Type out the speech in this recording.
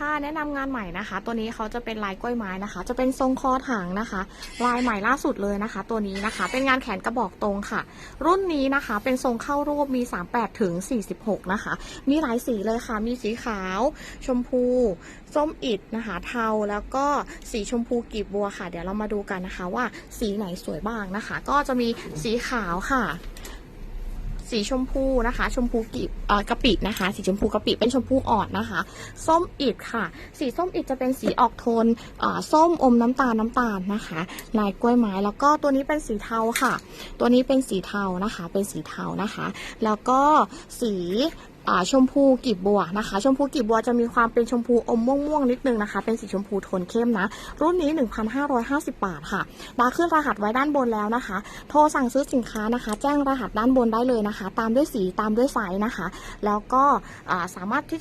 ค่ะแนะนำงานใหม่นะคะ ตัวนี้เขาจะเป็นลายกล้วยไม้นะคะ จะเป็นทรงคอถังนะคะ ลายใหม่ล่าสุดเลยนะคะ ตัวนี้นะคะ เป็นงานแขนกระบอกตรงค่ะ รุ่นนี้นะคะ เป็นทรงเข้ารูปมี 38ถึง46 นะคะ มีหลายสีเลยค่ะ มีสีขาว ชมพู ส้มอิดนะคะ เทาแล้วก็สีชมพูกีบบัวค่ะ เดี๋ยวเรามาดูกันนะคะ ว่าสีไหนสวยบ้างนะคะ ก็จะมีสีขาวค่ะ สีชมพูนะคะ ชมพูกีบเอ่อกะปินะคะ สีชมพูกะปิเป็นชมพูอ่อนนะคะ ส้มอิดค่ะ สีส้มอิดจะเป็นสีออกโทนเอ่อส้มอมน้ำตาลน้ำตาลนะคะลายกล้วยไม้แล้วก็ตัวนี้เป็นสีเทาค่ะ ตัวนี้เป็นสีเทานะคะ เป็นสีเทานะคะ แล้วก็สี ชมพูกีบบัวนะคะ ชมพูกีบบัวจะมีความเป็นชมพูอมม่วงๆนิดนึงนะคะ เป็นสีชมพูโทนเข้มนะ รุ่นนี้ 1,550 บาทค่ะมาขึ้นรหัสไว้ด้านบนแล้วนะคะ โทรสั่งซื้อสินค้านะคะ แจ้งรหัสด้านบนได้เลยนะคะ ตามด้วยสีตามด้วยไซส์นะคะ แล้วก็สามารถที่